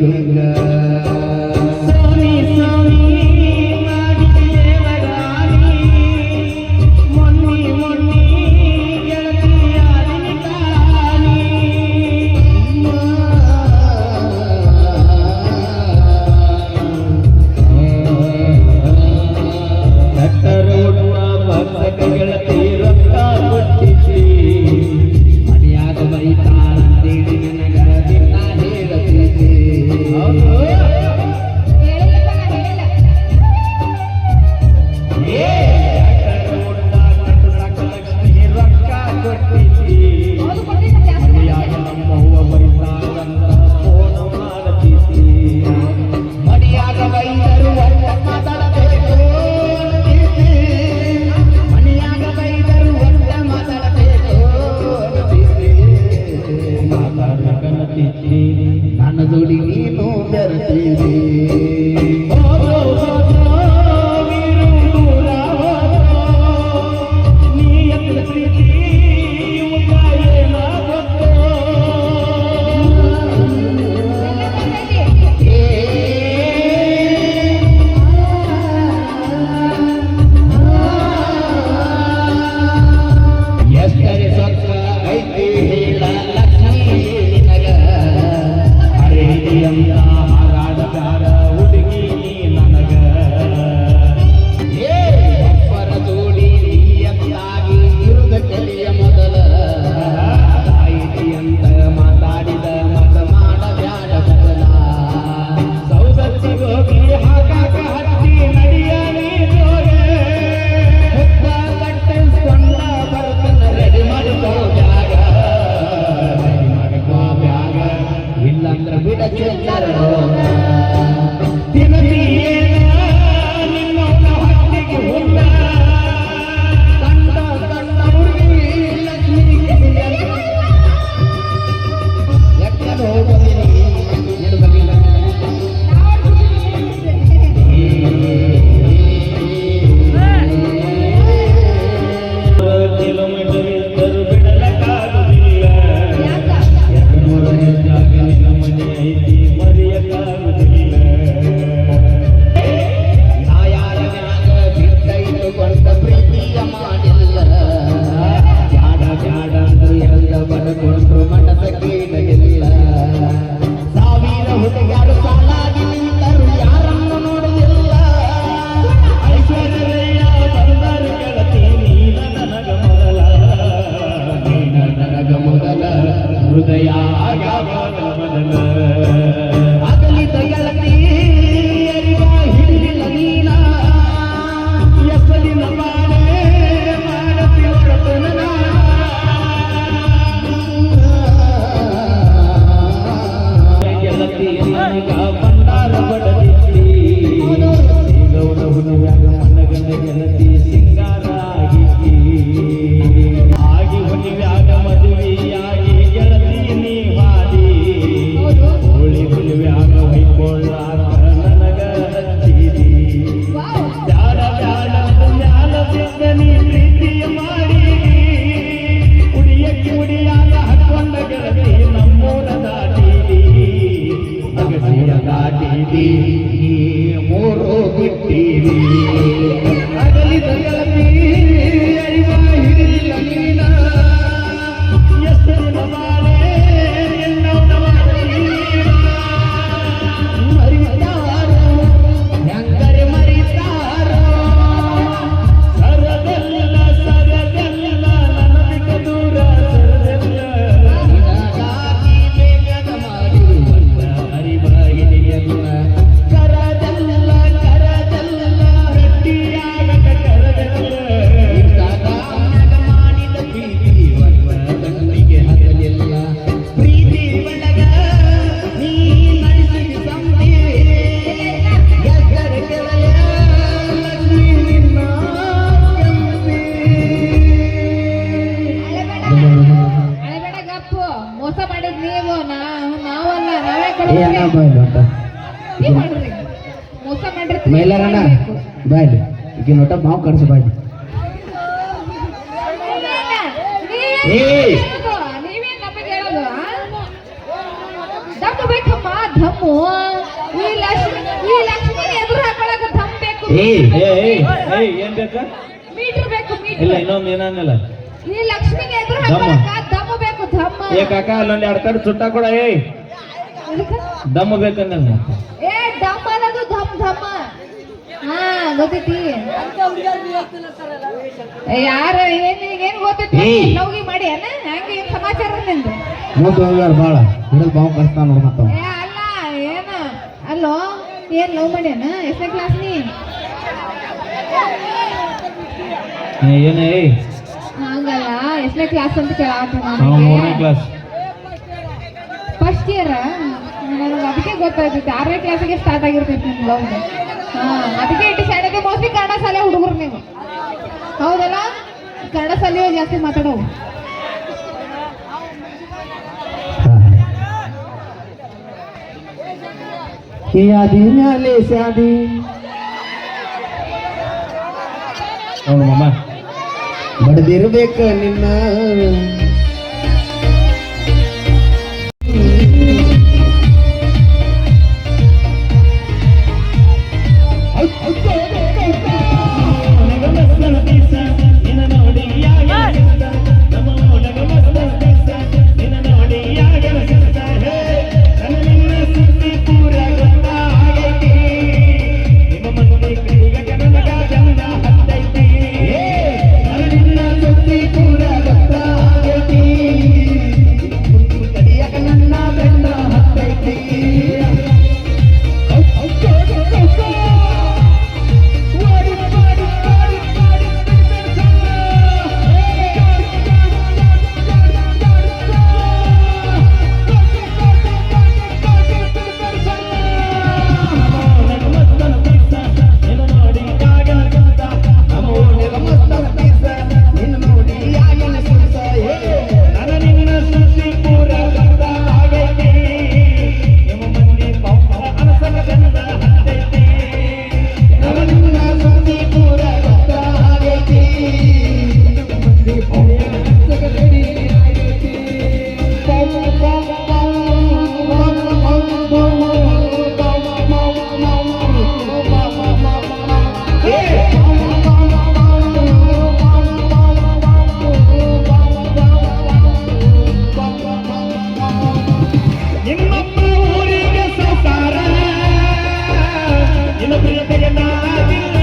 ನಿನ್ನ the ಮೈಲಾರಣ್ಣ ಬಾಯ್ಲಿ ಈಗ ನೋಟ ಮಾವು ಕಡಿಸು ಬಾಯ್ಲಿ ಏ ಏನ್ ಬೇಕಾ? ಮೀಟರ್ ಬೇಕು ಇಲ್ಲ ಇನ್ನೊಂದು ಏನನ್ನಿಲ್ಲ ಈ ಲಕ್ಷ್ಮಿಗೆ ಎದುರು ದಮ್ಮ. ಹಾಕೊಳಕ ದಮ್ಮು ಬೇಕು ದಮ್ಮ. ಏ ಕಾಕ ಅಲ್ಲೊಂದ್ ಎರಡ್ ಕಡೆ ಸುಟ್ಟ ಕೊಡ ಏಯ್. ಎದಕ್ಕ? ದಮ್ಮ ಬೇಕಂದ ಏ ದಮ್ ಅನ್ನೋದು ದಮ್ ದಮ್ಮ. ಹಾ ಗೊತ್ತೈತಿ. ಏ, ಯಾರು ಏನ್ ಏನ್ ಗೊತ್ತೈತಿ. ಲವ್ಗಿ ಮಾಡಿ ಅಣ್ಣ ಹೆಂಗ ಏನ್ ಸಮಾಚಾರ ನಿಂದು? ಹೋಗ್ಯಾರ ಹಿಡಿದು ನೋಡ್ ಏ ಅಲ್ಲ ಏನ? ಅಲ್ಲೋ ಏನ್ ಲವ್ ಮಾಡ್ಯಾನ? ಎಷ್ಟನೇ ಕ್ಲಾಸ್ ನೀ? ಏನೇ ಹಂಗಲ್ಲ ಎಷ್ಟನೇ ಕ್ಲಾಸ್ ಅಂತ ಮೂರನೇ ಕ್ಲಾಸ್ ಫಸ್ಟ್ ಇಯರ್ ನನಗೆ ಅದಕ್ಕೆ ಗೊತ್ತಾಗ್ತೈತಿ. ಆರನೇ ಕ್ಲಾಸಿಗೆ ಸ್ಟಾರ್ಟ್ ಆಗಿರ್ತೈತಿ ನಿಮ್ ಲವ್ ಹಾ ಅದಕ್ಕೆ ಇಟ್ಟು ಶಾಲೆಗೆ ಮೋಸ್ಟ್ಲಿ ಕನ್ನಡ ಶಾಲೆ ಹುಡುಗರು ನೀವು. ಹೌದಲ್ಲ? ಕನ್ನಡ ಶಾಲೆಯೋ ಜಾಸ್ತಿ ಮಾತಾಡೋ ಯಾದಿ ಮ್ಯಾಲೆ ಶಾದಿ ಬಡ್ದಿರ್ಬೇಕ ನಿನ್ನ. Thank you.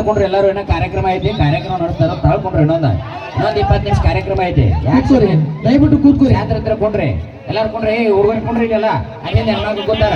ತಳ್ಕೊಂಡ್ರಿ ಎಲ್ಲರೂ ಏನೋ ಕಾರ್ಯಕ್ರಮ ಐತಿ ಕಾರ್ಯಕ್ರಮ ನಡೆಸ್ತಾರ ತಾಳ್ಕೊಂಡ್ರೆ ಇನ್ನೊಂದ ಇನ್ನೊಂದ್ ಇಪ್ಪತ್ತು ನಿಮಿಷ ಕಾರ್ಯಕ್ರಮ ಐತಿ. ಯಾಕೆ ದಯವಿಟ್ಟು ಕೂತ್ಕೋರಿ. ಯಾತ್ರ ಹತ್ರ ಕೊಂಡ್ರಿ ಎಲ್ಲಾರು ಕೊಂಡ್ರಿ ಹುಡುಗರು ಕೊಂಡ್ರಿ ಇಲ್ಲ ಅಲ್ಲಿಂದ ಎಲ್ಲ ಕೂತಾರ?